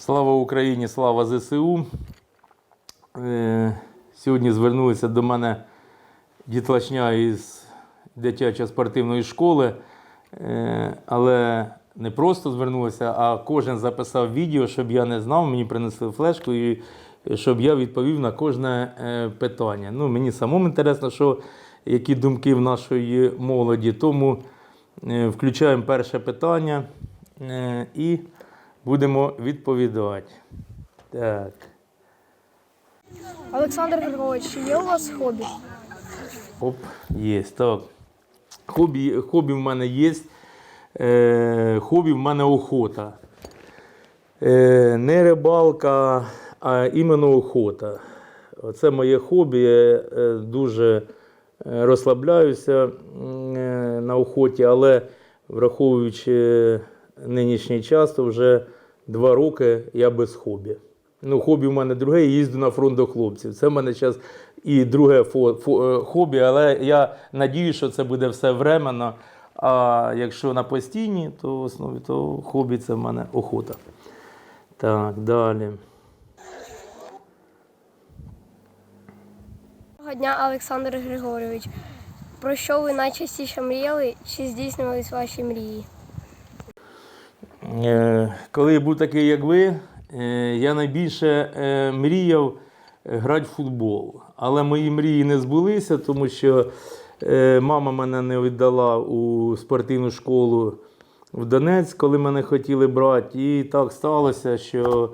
Слава Україні, слава ЗСУ. Е, Сьогодні звернулися до мене дітлашня із дитячої спортивної школи. Е, Але не просто звернулися, а кожен записав відео, щоб я не знав, мені принесли флешку і щоб я відповів на кожне е, питання. Ну, мені самому інтересно, що, які думки в нашої молоді. Тому включаємо перше питання і будемо відповідати. Так. Олександр Григорович, є у вас хобі? Оп, є. Так. Хобі, хобі в мене є. Е, хобі в мене охота. Е, не рибалка, а іменно охота. Це моє хобі. Я е, дуже е, розслабляюся е, на охоті, але враховуючи нинішній час, то вже два роки я без хобі. Ну, хобі в мене друге, я їздю на фронт до хлопців. Це в мене зараз і друге фо, фо- е, хобі, але я надію, що це буде все временно. А якщо на постійній, то в основі то хобі це в мене охота. Так, далі. Доброго дня, Олександр Григорович. Про що ви найчастіше мріяли? Чи здійснювались ваші мрії? Е, Коли я був такий, як ви, е, я найбільше е, мріяв грати в футбол. Але мої мрії не збулися, тому що мама мене не віддала у спортивну школу в Донецьк, коли мене хотіли брати. І так сталося, що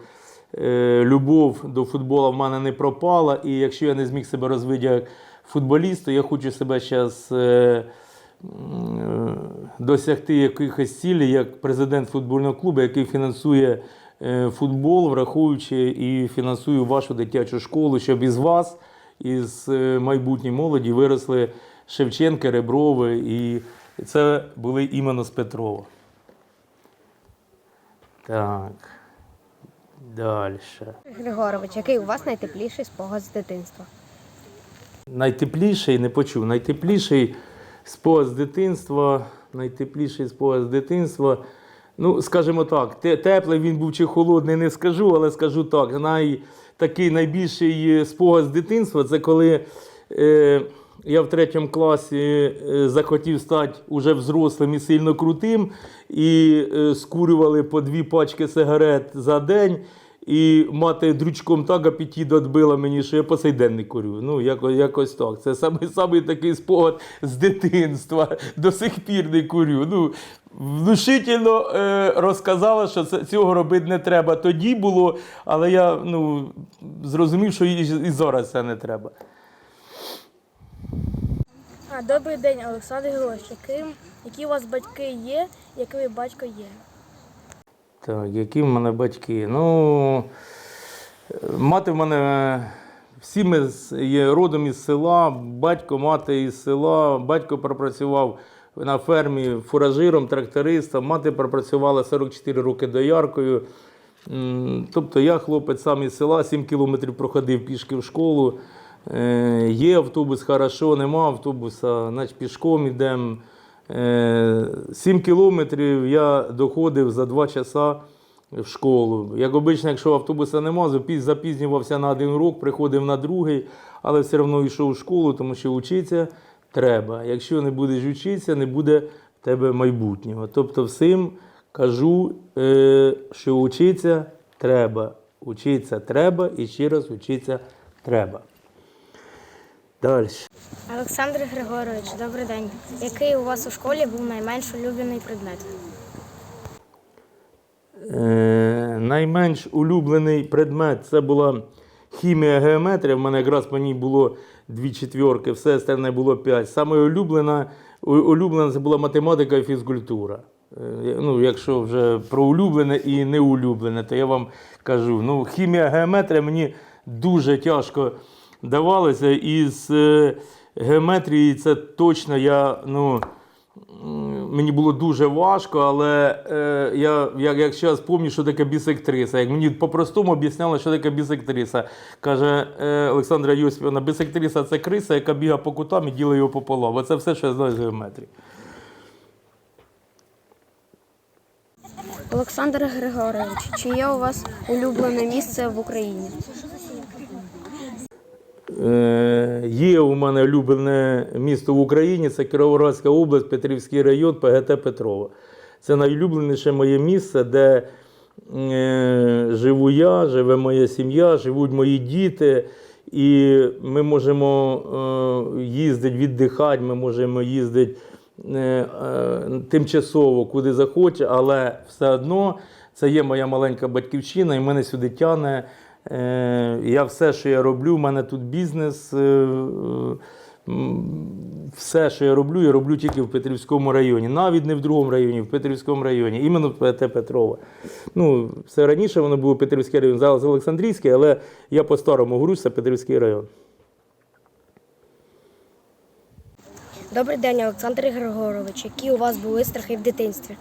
любов до футболу в мене не пропала. І якщо я не зміг себе розвити як футболіст, то я хочу себе зараз досягти якихось цілей як президент футбольного клубу, який фінансує е, футбол, враховуючи і фінансує вашу дитячу школу, щоб із вас, із е, майбутньої молоді, виросли Шевченки, Реброви, і це були іменно з Петрова. Так. Далі. Григорович, який у вас найтепліший спогад з дитинства? Найтепліший, не почув, найтепліший спогад з дитинства, найтепліший спогад з дитинства. Ну, скажімо так, теплий він був чи холодний, не скажу, але скажу так. Най, такий найбільший спогад з дитинства це коли е, я в третьому класі е, захотів стати уже взрослим і сильно крутим, і е, скурювали по дві пачки сигарет за день. І мати дрючком так апетит відбила мені, що я по сей день не курю. Ну, якось, якось так. Це самий, самий такий спогад з дитинства. До сих пір не курю. Ну, внушительно е, розказала, що це, цього робити не треба. Тоді було, але я ну, зрозумів, що і, і зараз це не треба. А, добрий день, Олександр. Яким, які у вас батьки є, який батько є? Так, які в мене батьки? Ну, мати в мене всі ми є родом із села, батько, мати із села, батько пропрацював на фермі фуражиром, трактористом, мати пропрацювала 44 роки дояркою. Тобто я хлопець сам із села, 7 кілометрів проходив пішки в школу. Е, Є автобус, хорошо, нема автобуса, значить пішком йдемо. Е, 7 кілометрів я доходив за 2 часа в школу. Як обично, якщо автобуса нема, запізнювався на один урок, приходив на другий, але все одно йшов в школу, тому що вчитися треба. Якщо не будеш вчитися, не буде в тебе майбутнього. Тобто всім кажу, е, що вчитися треба. Учитися треба і ще раз вчитися треба. Далі. Олександр Григорович, добрий день. Який у вас у школі був найменш улюблений предмет? Е, найменш улюблений предмет це була хімія геометрія. В мене якраз по ній було дві четвірки, все остальне було п'ять. Саме улюблена, улюблена це була математика і фізкультура. Е, Ну, якщо вже про улюблене і неулюблене, то я вам кажу. Ну, хімія геометрія мені дуже тяжко давалося. Із е, геометрії це точно я. ну, Мені було дуже важко, але е, я як, як зараз пам'ятаю, що таке бісектриса. Як мені по-простому об'ясняли, що таке бісектриса. Каже е, Олександра Йосипівна, бісектриса це криса, яка бігає по кутам і ділить його пополам. Оце все, що я знаю з геометрії. Олександр Григорович, чи є у вас улюблене місце в Україні? Е, Є у мене улюблене місто в Україні, це Кіровоградська область, Петрівський район, ПГТ Петрова. Це найулюбленіше моє місце, де е, живу я, живе моя сім'я, живуть мої діти. І ми можемо е, їздити, віддихати, ми можемо їздити тимчасово, куди захоче, але все одно це є моя маленька батьківщина, і мене сюди тягне. Е, Я все, що я роблю, в мене тут бізнес. е, Все, що я роблю, я роблю тільки в Петрівському районі. Навіть не в другому районі, в Петрівському районі, іменно ПТ Петрова. Ну, все раніше воно було Петрівський район, зараз Олександрійський, але я по-старому говорю, це Петрівський район. Добрий день, Олександр Григорович. Які у вас були страхи в дитинстві?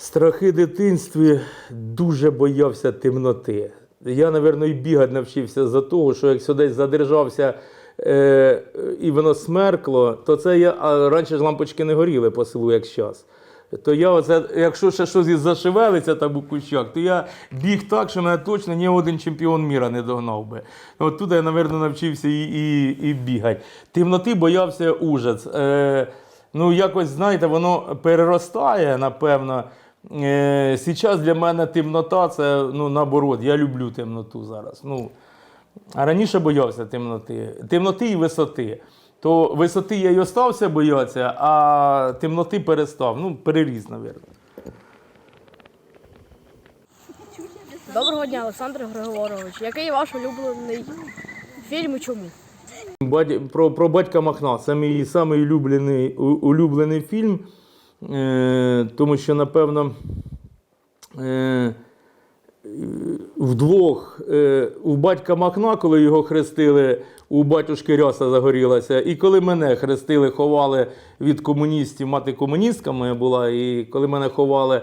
Страхи дитинстві дуже боявся темноти. Я, напевно, і бігати навчився за того, що якщо десь задержався е, і воно смеркло, то це я. А раніше ж лампочки не горіли по селу, як зараз. То я оце, якщо ще щось і зашевелиться там у кущах, то я біг так, що мене точно ні один чемпіон міра не догнав би. От туди я, напевно, навчився і, і, і бігати. Темноти боявся ужас. Е, ну, якось, знаєте, воно переростає, напевно. Е, Зараз для мене темнота це ну, наоборот, я люблю темноту зараз. Ну, а раніше боявся темноти. Темноти і висоти. То висоти я й остався боятися, а темноти перестав. Ну, переріс, мабуть. Доброго дня, Олександр Григорович. Який ваш улюблений фільм і чому? Бать- Про, про батька Махна. Це мій самий улюблений, улюблений фільм, е, тому що, напевно, е, вдвох е, у батька Махна, коли його хрестили, у батюшки ряса загорілася. І коли мене хрестили, ховали від комуністів, мати комуністка моя була, і коли мене ховали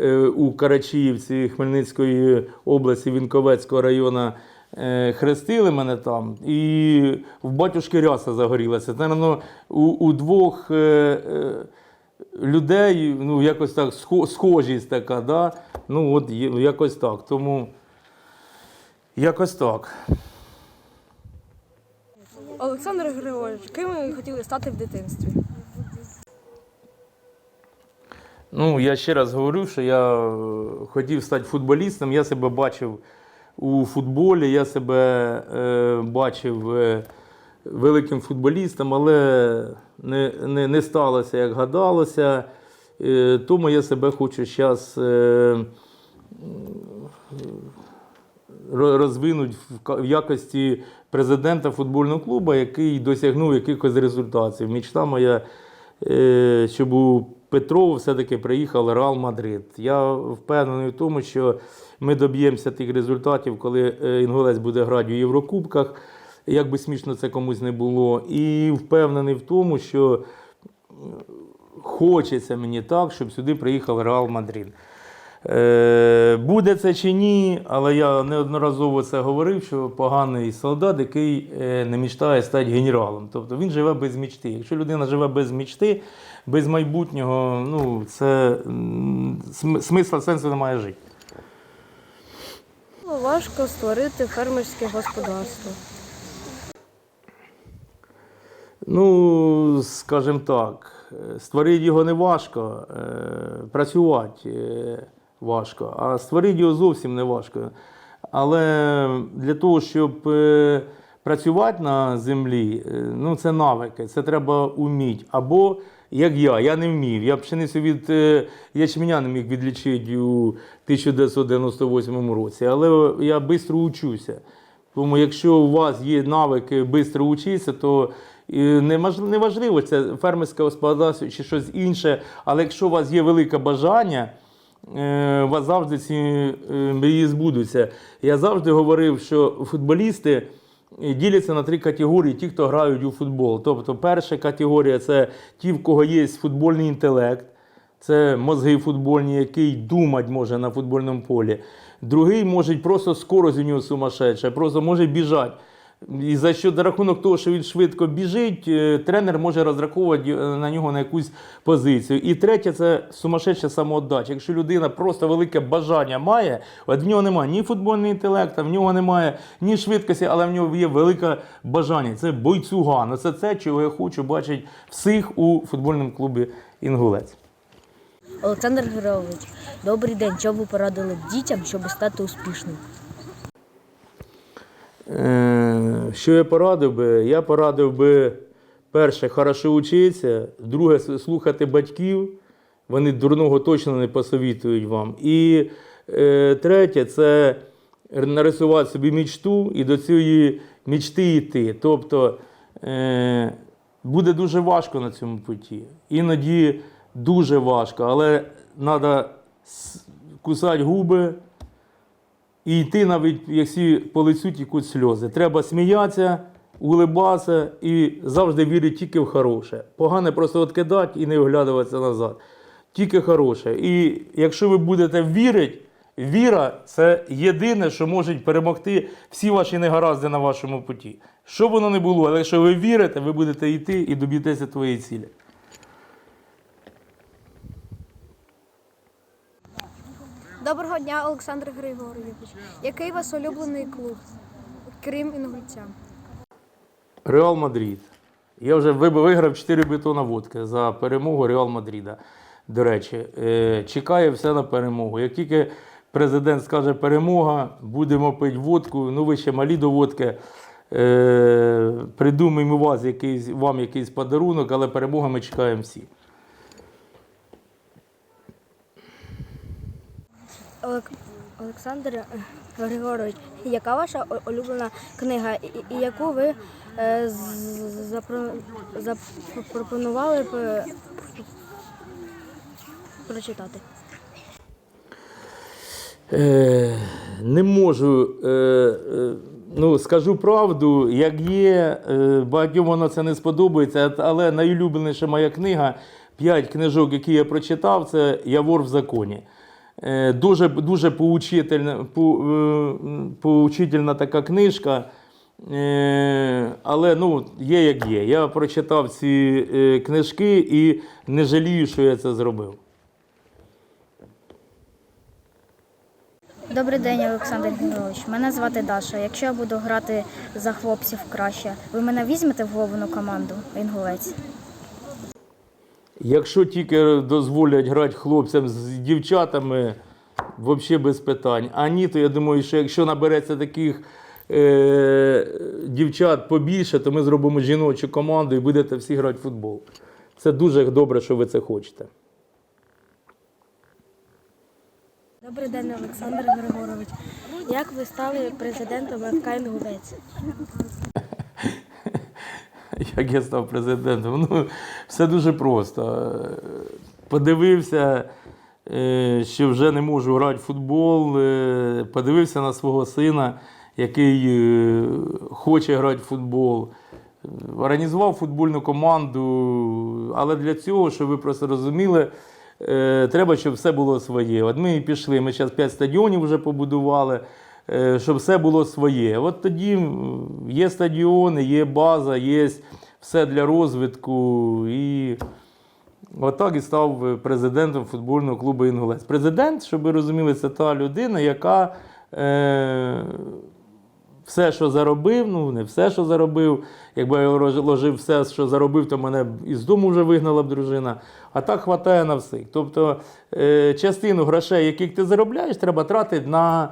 е, у Карачіївці Хмельницької області, Вінковецького району, е, хрестили мене там, і в батюшки ряса загорілася. Це, напевно, у, у двох. Е, е, людей, ну, якось так, схожість така, да? ну, от якось так. Тому якось так. Олександр Григорович, ким ви хотіли стати в дитинстві? Ну, я ще раз говорю, що я е, хотів стати футболістом, я себе бачив у футболі, я себе е, бачив е, великим футболістом, але не, не, не сталося, як гадалося. Е, тому я себе хочу зараз е, розвинути в якості президента футбольного клубу, який досягнув якихось результатів. Мічта моя, е, щоб у Петрову все-таки приїхав Реал Мадрид. Я впевнений в тому, що ми доб'ємося тих результатів, коли Інгулець буде грати у Єврокубках, як би смішно це комусь не було. І впевнений в тому, що хочеться мені так, щоб сюди приїхав Реал Мадрид. Е, буде це чи ні, але я неодноразово це говорив, що поганий солдат, який е, не мечтає стати генералом. Тобто він живе без мечти. Якщо людина живе без мечти, без майбутнього, ну це смисла сенсу немає жити. Важко створити фермерське господарство. Ну, скажімо так, створити його не важко, е, працювати е, важко, а створити його зовсім не важко. Але для того, щоб е, працювати на землі, ну це навики, це треба вміти. Або як я, я не вмів. Я пшеницю від ячменя не міг відлічити у 1998 році, але я швидко учуся. Тому якщо у вас є навики швидко вчитися, то немаж- неважливо, це фермерське господарство чи щось інше. Але якщо у вас є велике бажання, е, у вас завжди ці е, мрії збудуться. Я завжди говорив, що футболісти е, діляться на три категорії: ті, хто грають у футбол. Тобто, перша категорія це ті, в кого є футбольний інтелект. Це мозги футбольні, який думати може на футбольному полі. Другий може просто скорость у нього сумасшедша, просто може біжати. І за що за рахунок того, що він швидко біжить, е, тренер може розраховувати е, на нього на якусь позицію. І третє це сумасшедша самоотдача. Якщо людина просто велике бажання має, от в нього немає ні футбольного інтелекту, в нього немає ні швидкості, але в нього є велике бажання. Це бойцуган. Оце це, чого я хочу бачити всіх у футбольному клубі Інгулець. Олександр Григорович, добрий день. Що ви порадили дітям, щоб стати успішним? Е, Що я порадив би? Я порадив би, перше, хорошо вчитися, друге, слухати батьків. Вони дурного точно не посовітують вам. І е, третє це нарисувати собі мічту і до цієї мічти йти. Тобто е, буде дуже важко на цьому путі. Іноді дуже важко, але треба кусати губи, і йти навіть, якщо по лицю тікуть сльози. Треба сміятися, улибатися і завжди вірити тільки в хороше. Погане просто відкидати і не оглядуватися назад. Тільки хороше. І якщо ви будете вірити, віра це єдине, що може перемогти всі ваші негаразди на вашому путі. Що б воно не було, але якщо ви вірите, ви будете йти і доб'єтеся твоєї цілі. Доброго дня, Олександр Григорович. Який у вас улюблений клуб, крім інгульця? Реал Мадрид. Я вже виграв 4 бетона водки за перемогу Реал Мадріда. До речі, Е, чекає все на перемогу. Як тільки президент скаже перемога, будемо пити водку, ну ви ще малі до водки. Е, Придумаємо вас якийсь, вам якийсь подарунок, але перемога ми чекаємо всі. Олександр Григорович, яка ваша улюблена книга, і, яку ви е, запро... запропонували б прочитати? Е, не можу, е, е, ну, скажу правду, як є, е, багатьом воно це не сподобається, але найулюбленіша моя книга, п'ять книжок, які я прочитав, це Явор в законі. Е, дуже, дуже поучительна, по, е, поучительна така книжка. Е, але ну, є як є. Я прочитав ці книжки і не жалію, що я це зробив. Добрий день, Олександр Григорович. Мене звати Даша. Якщо я буду грати за хлопців краще, ви мене візьмете в головну команду Інгулець? Якщо тільки дозволять грати хлопцям з дівчатами, взагалі без питань. А ні, то я думаю, що якщо набереться таких е, дівчат побільше, то ми зробимо жіночу команду і будете всі грати в футбол. Це дуже добре, що ви це хочете. Добрий день, Олександр Григорович. Як ви стали президентом ФК Інгулець? як я став президентом. Ну, все дуже просто. Подивився, е, що вже не можу грати в футбол. е, Подивився на свого сина, який е, хоче грати в футбол. Організував футбольну команду, але для цього, щоб ви просто розуміли, треба, щоб все було своє. От ми і пішли, ми зараз 5 стадіонів вже побудували, щоб все було своє. От тоді є стадіони, є база, є все для розвитку. І отак і став президентом футбольного клубу Інгулець. Президент, щоб ви розуміли, це та людина, яка. Е, все, що заробив, ну не все, що заробив. Якби я ложив все, що заробив, то мене із дому вже вигнала б дружина. А так хватає на всіх. Тобто е, частину грошей, яких ти заробляєш, треба тратити на е,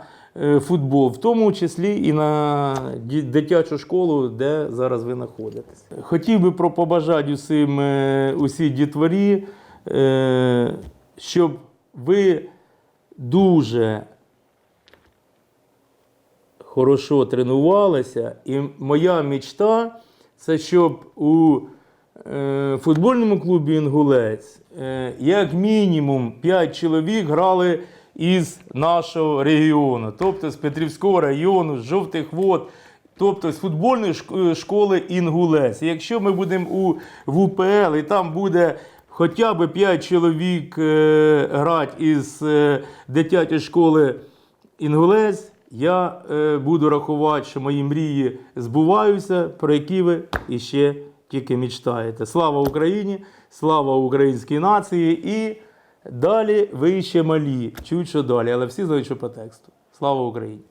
футбол, в тому числі і на дитячу школу, де зараз ви знаходитесь. Хотів би побажати усім, е, усій дітворі, е, щоб ви дуже хорошо тренувалися. І моя мечта це щоб у е, футбольному клубі Інгулець е, як мінімум 5 чоловік грали із нашого регіону, тобто з Петрівського району, з жовтих вод. Тобто з футбольної школи Інгулець. І Якщо ми будемо у в УПЛ і там буде хоча б 5 чоловік е, грати із е, дитячої школи Інгулець, я е, буду рахувати, що мої мрії збуваються, про які ви іще тільки мечтаєте. Слава Україні! Слава українській нації! І далі ви ще малі. Чуть що далі, але всі знають, що по тексту. Слава Україні!